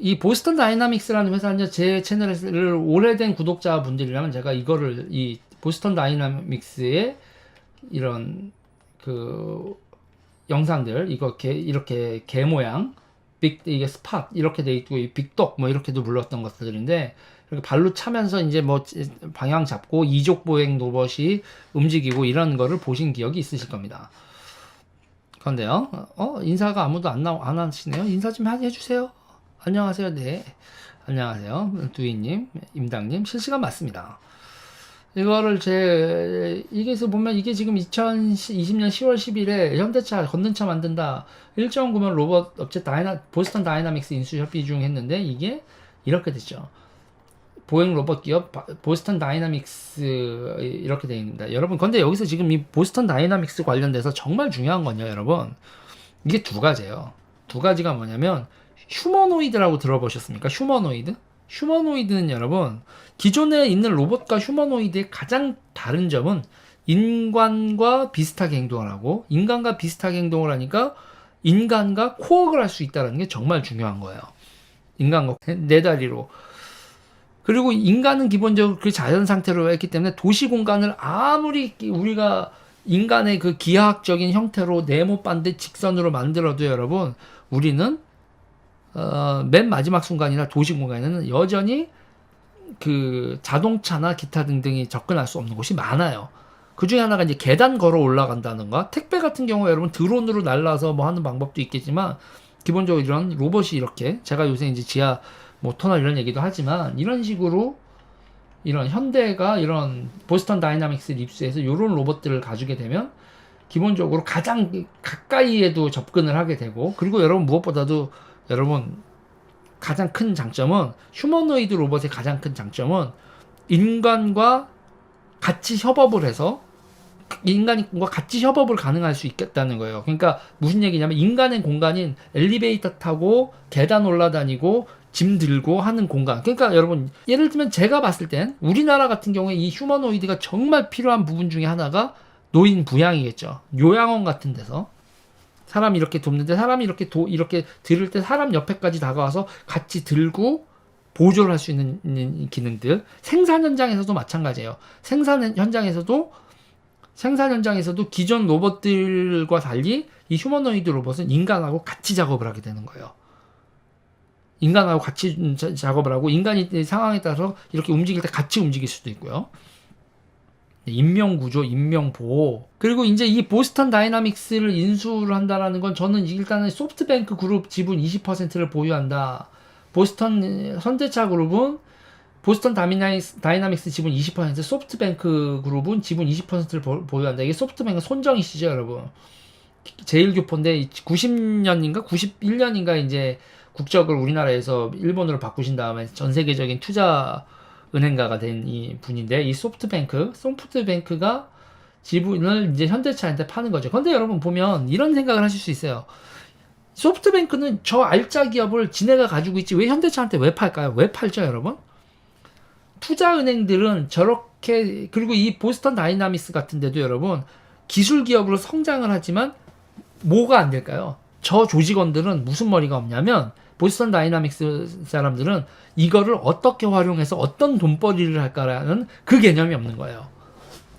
이 보스턴 다이나믹스라는 회사는 제 채널을 오래된 구독자분들이라면 제가 이거를 이 보스턴 다이나믹스의 이런 그 영상들 이거 개, 이렇게 개 모양 빅 이게 스팟 이렇게 돼 있고 이 빅독 뭐 이렇게도 불렀던 것들인데 이렇게 발로 차면서 이제 뭐 방향 잡고 이족 보행 로봇이 움직이고 이런 거를 보신 기억이 있으실 겁니다. 그런데요, 어 인사가 아무도 안 나안 안 하시네요. 인사 좀 해- 해주세요. 안녕하세요. 네, 안녕하세요. 두이님, 임당님 실시간 맞습니다. 이거를 제 이게서 보면 이게 지금 2020년 10월 10일에 현대차 건전차 만든다 1.9면 로봇 업체 다이나 보스턴 다이나믹스 인수 협의 중 했는데 이게 이렇게 됐죠. 보행 로봇 기업 바- 보스턴 다이나믹스 이렇게 되어 있습니다. 여러분 근데 여기서 지금 이 보스턴 다이나믹스 관련돼서 정말 중요한 건요, 여러분. 이게 두 가지예요. 두 가지가 뭐냐면 휴머노이드라고 들어보셨습니까? 휴머노이드? 휴머노이드는 여러분 기존에 있는 로봇과 휴머노이드의 가장 다른 점은 인간과 비슷하게 행동을 하고 인간과 비슷하게 행동을 하니까 인간과 코어를 할 수 있다는 게 정말 중요한 거예요. 인간과 네 다리로 그리고 인간은 기본적으로 그 자연 상태로 했기 때문에 도시 공간을 아무리 우리가 인간의 그 기하학적인 형태로 네모 반대 직선으로 만들어도 여러분 우리는 어, 맨 마지막 순간이나 도시 공간에는 여전히 그 자동차나 기타 등등이 접근할 수 없는 곳이 많아요. 그 중에 하나가 이제 계단 걸어 올라간다는가 택배 같은 경우에 여러분 드론으로 날라서 뭐 하는 방법도 있겠지만 기본적으로 이런 로봇이 이렇게 제가 요새 이제 지하 뭐 터널 이런 얘기도 하지만 이런 식으로 이런 현대가 이런 보스턴 다이나믹스를 입수해서 이런 로봇들을 가지게 되면 기본적으로 가장 가까이에도 접근을 하게 되고 그리고 여러분 무엇보다도 여러분 가장 큰 장점은 휴머노이드 로봇의 가장 큰 장점은 인간과 같이 협업을 해서 인간과 같이 협업을 가능할 수 있겠다는 거예요. 그러니까 무슨 얘기냐면 인간의 공간인 엘리베이터 타고 계단 올라다니고 짐 들고 하는 공간. 그러니까 여러분 예를 들면 제가 봤을 땐 우리나라 같은 경우에 이 휴머노이드가 정말 필요한 부분 중에 하나가 노인 부양이겠죠. 요양원 같은 데서 사람 이렇게 돕는데 사람이 이렇게 도 이렇게 들을 때 사람 옆에까지 다가와서 같이 들고 보조를 할 수 있는, 기능들 생산 현장에서도 마찬가지예요. 생산 현장에서도 생산 현장에서도 기존 로봇들과 달리 이 휴머노이드 로봇은 인간하고 같이 작업을 하게 되는 거예요. 인간하고 같이 자- 작업을 하고 인간이 이 상황에 따라서 이렇게 움직일 때 같이 움직일 수도 있고요. 인명 구조, 인명 보호. 그리고 이제 이 보스턴 다이나믹스를 인수를 한다라는 건 저는 일단은 소프트뱅크 그룹 지분 20%를 보유한다. 보스턴 현대차 그룹은 보스턴 다미나이스, 다이나믹스 지분 20%, 소프트뱅크 그룹은 지분 20%를 보, 보유한다. 이게 소프트뱅크 손정이시죠, 여러분. 제일 교포인데 90년인가 91년인가 이제 국적을 우리나라에서 일본으로 바꾸신 다음에 전 세계적인 투자 은행가가 된 이 분인데 이 소프트뱅크, 소프트뱅크가 지분을 이제 현대차한테 파는 거죠. 근데 여러분 보면 이런 생각을 하실 수 있어요. 소프트뱅크는 저 알짜 기업을 지네가 가지고 있지 왜 현대차한테 왜 팔까요? 왜 팔죠, 여러분? 투자 은행들은 저렇게 그리고 이 보스턴 다이나믹스 같은 데도 여러분 기술 기업으로 성장을 하지만 뭐가 안 될까요? 저 조직원들은 무슨 머리가 없냐면 보스턴 다이나믹스 사람들은 이거를 어떻게 활용해서 어떤 돈벌이를 할까라는 그 개념이 없는 거예요.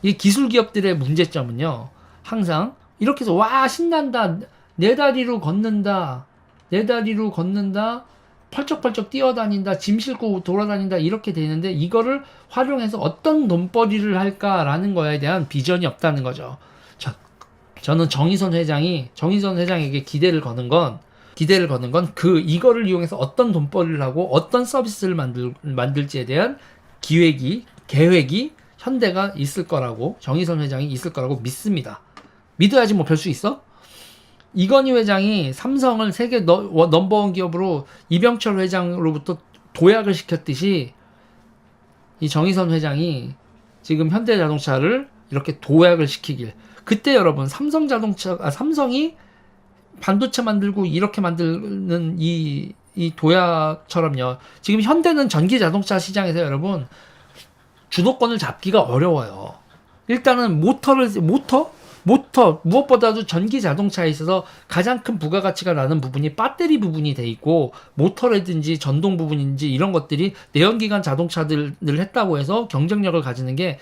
이 기술 기업들의 문제점은요. 항상 이렇게 해서 와 신난다 네 다리로 걷는다 네 다리로 걷는다 펄쩍펄쩍 뛰어다닌다 짐 싣고 돌아다닌다 이렇게 되는데 이거를 활용해서 어떤 돈벌이를 할까라는 거에 대한 비전이 없다는 거죠. 저, 저는 정의선 회장이 정의선 회장에게 기대를 거는 건 기대를 거는 건 그 이거를 이용해서 어떤 돈벌이를 하고 어떤 서비스를 만들 만들지에 대한 기획이 계획이 현대가 있을 거라고 정의선 회장이 있을 거라고 믿습니다. 믿어야지 뭐 별 수 있어? 이건희 회장이 삼성을 세계 너- 워- 넘버원 기업으로 이병철 회장으로부터 도약을 시켰듯이 이 정의선 회장이 지금 현대자동차를 이렇게 도약을 시키길 그때 여러분 삼성 자동차 아, 삼성이 반도체 만들고 이렇게 만드는 이, 이 도약처럼요. 지금 현대는 전기 자동차 시장에서 여러분 주도권을 잡기가 어려워요. 일단은 모터를 모터 모터 무엇보다도 전기 자동차에 있어서 가장 큰 부가가치가 나는 부분이 배터리 부분이 돼 있고 모터라든지 전동 부분인지 이런 것들이 내연기관 자동차들을 했다고 해서 경쟁력을 가지는 게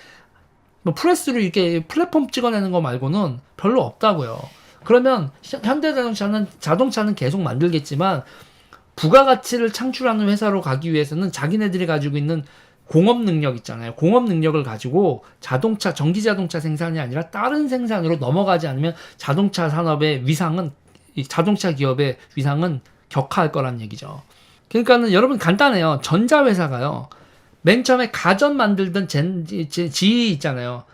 뭐 프레스로 이렇게 플랫폼 찍어내는 거 말고는 별로 없다고요. 그러면 현- 현대자동차는 자동차는 계속 만들겠지만 부가가치를 창출하는 회사로 가기 위해서는 자기네들이 가지고 있는 공업 능력 있잖아요. 공업 능력을 가지고 자동차, 전기 자동차 생산이 아니라 다른 생산으로 넘어가지 않으면 자동차 산업의 위상은, 이 자동차 기업의 위상은 격하할 거란 얘기죠. 그러니까는 여러분 간단해요. 전자회사가요. 맨 처음에 가전 만들던 젠, 지- GE 있잖아요.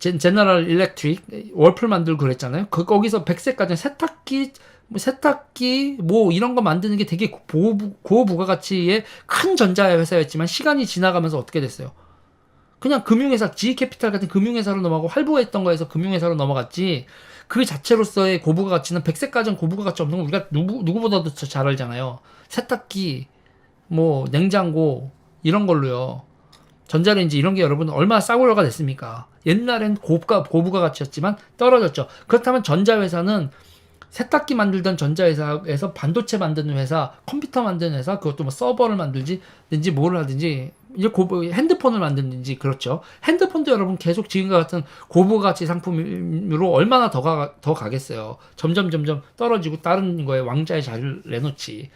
젠, 제너럴 일렉트릭, 월풀 만들고 그랬잖아요. 그, 거기서 백색 가전 세탁기, 뭐 세탁기, 뭐 이런 거 만드는 게 되게 고, 고부가가치의 큰 전자 회사였지만 시간이 지나가면서 어떻게 됐어요? 그냥 금융회사, G캐피탈 같은 금융회사로 넘어가고 활보했던 거에서 금융회사로 넘어갔지 그 자체로서의 고부가가치는 백색 가전 고부가가치 없는 거 우리가 누구, 누구보다도 더잘 알잖아요. 세탁기, 뭐 냉장고 이런 걸로요. 전자레인지 이런 게 여러분 얼마나 싸구려가 됐습니까? 옛날엔 고가 고부가 가치였지만 떨어졌죠. 그렇다면 전자회사는 세탁기 만들던 전자회사에서 반도체 만드는 회사, 컴퓨터 만드는 회사, 그것도 뭐 서버를 만들지, 든지 뭘 하든지, 이제 고, 핸드폰을 만드는지, 그렇죠. 핸드폰도 여러분 계속 지금과 같은 고부가 가치 상품으로 얼마나 더, 가, 더 가겠어요. 점점, 점점 떨어지고 다른 거에 왕자의 자리를 내놓지.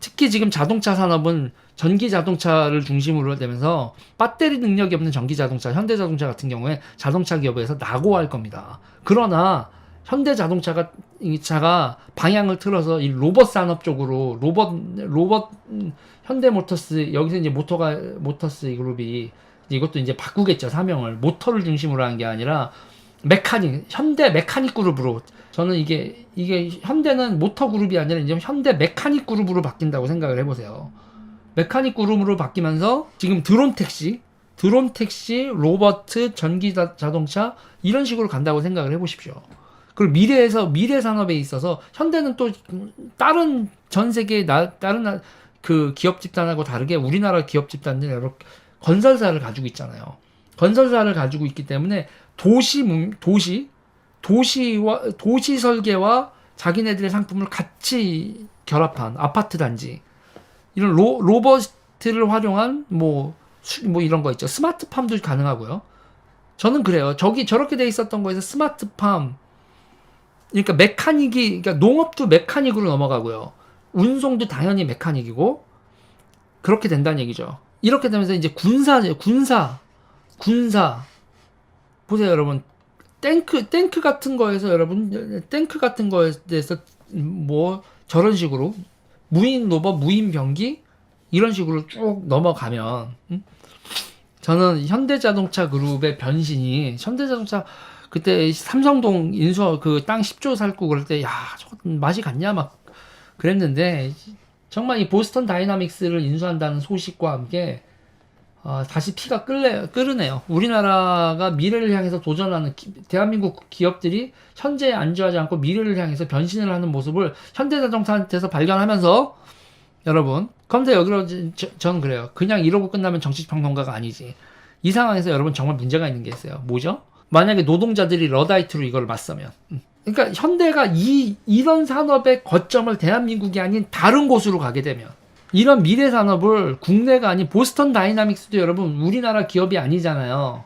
특히 지금 자동차 산업은 전기 자동차를 중심으로 되면서 배터리 능력이 없는 전기 자동차, 현대 자동차 같은 경우에 자동차 기업에서 낙오할 겁니다. 그러나 현대 자동차가 이 차가 방향을 틀어서 이 로봇 산업 쪽으로 로봇 로봇 음, 현대 모터스 여기서 이제 모터가 모터스 이 그룹이 이것도 이제 바꾸겠죠 사명을 모터를 중심으로 한 게 아니라 메카닉 현대 메카닉 그룹으로 저는 이게 이게 현대는 모터 그룹이 아니라 이제 현대 메카닉 그룹으로 바뀐다고 생각을 해보세요. 메카닉 그룹으로 바뀌면서 지금 드론 택시, 드론 택시, 로버트, 전기 자, 자동차 이런 식으로 간다고 생각을 해보십시오. 그리고 미래에서 미래 산업에 있어서 현대는 또 다른 전 세계 나 다른 나, 그 기업 집단하고 다르게 우리나라 기업 집단들 여러 건설사를 가지고 있잖아요. 건설사를 가지고 있기 때문에 도시 문- 도시 도시와 도시 설계와 자기네들의 상품을 같이 결합한 아파트 단지 이런 로, 로버트를 활용한 뭐, 수- 뭐 이런 거 있죠. 스마트팜도 가능하고요. 저는 그래요. 저기 저렇게 돼 있었던 거에서 스마트팜 그러니까 메카닉이 그러니까 농업도 메카닉으로 넘어가고요. 운송도 당연히 메카닉이고 그렇게 된다는 얘기죠. 이렇게 되면서 이제 군사 군사 군사 보세요, 여러분. 탱크 탱크 같은 거에서 여러분 탱크 같은 거에 대해서 뭐 저런 식으로 무인 로봇, 무인 병기 이런 식으로 쭉 넘어가면 음? 저는 현대자동차 그룹의 변신이 현대자동차 그때 삼성동 인수 그 땅 10조 살고 그럴 때 야 저거 맛이 갔냐 막 그랬는데 정말 이 보스턴 다이나믹스를 인수한다는 소식과 함께 어, 다시 피가 끓네, 끓으네요. 우리나라가 미래를 향해서 도전하는 기- 대한민국 기업들이 현재에 안주하지 않고 미래를 향해서 변신을 하는 모습을 현대자동차한테서 발견하면서 여러분, 그런데 여기로 저는 그래요. 그냥 이러고 끝나면 정치평론가가 아니지. 이 상황에서 여러분 정말 문제가 있는 게 있어요. 뭐죠? 만약에 노동자들이 러다이트로 이걸 맞서면. 음. 그러니까 현대가 이, 이런 산업의 거점을 대한민국이 아닌 다른 곳으로 가게 되면 이런 미래 산업을 국내가 아닌 보스턴 다이나믹스도 여러분 우리나라 기업이 아니잖아요.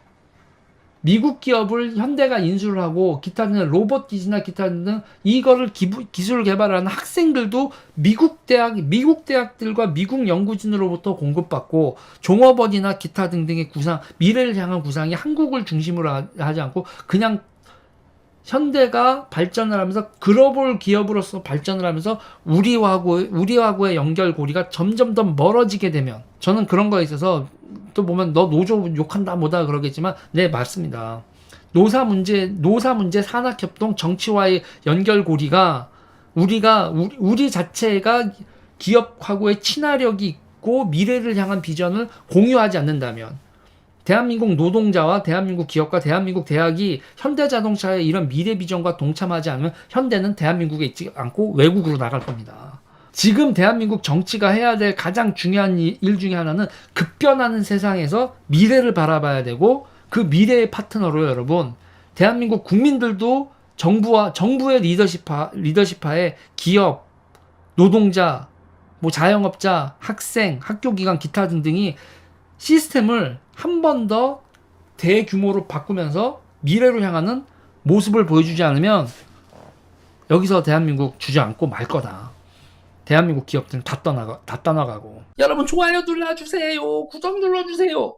미국 기업을 현대가 인수를 하고 기타 등 로봇 기지나 기타 등 이거를 기부, 기술 개발하는 학생들도 미국 대학 미국 대학들과 미국 연구진으로부터 공급받고 종업원이나 기타 등등의 구상 미래를 향한 구상이 한국을 중심으로 하- 하지 않고 그냥 현대가 발전을 하면서 글로벌 기업으로서 발전을 하면서 우리하고 우리하고의 연결고리가 점점 더 멀어지게 되면 저는 그런 거에 있어서 또 보면 너 노조 욕한다 뭐다 그러겠지만 네 맞습니다. 노사 문제 노사 문제 산학 협동 정치와의 연결고리가 우리가 우리, 우리 자체가 기업하고의 친화력이 있고 미래를 향한 비전을 공유하지 않는다면 대한민국 노동자와 대한민국 기업과 대한민국 대학이 현대자동차의 이런 미래 비전과 동참하지 않으면 현대는 대한민국에 있지 않고 외국으로 나갈 겁니다. 지금 대한민국 정치가 해야 될 가장 중요한 일- 일 중에 하나는 급변하는 세상에서 미래를 바라봐야 되고 그 미래의 파트너로 여러분 대한민국 국민들도 정부와 정부의 리더십하 리더십하에 기업, 노동자, 뭐 자영업자, 학생, 학교 기관 기타 등등이 시스템을 한 번 더 대규모로 바꾸면서 미래로 향하는 모습을 보여주지 않으면 여기서 대한민국 주저앉고 말 거다. 대한민국 기업들은 다 떠나가 다 떠나가고. 여러분 좋아요 눌러주세요. 구독 눌러주세요.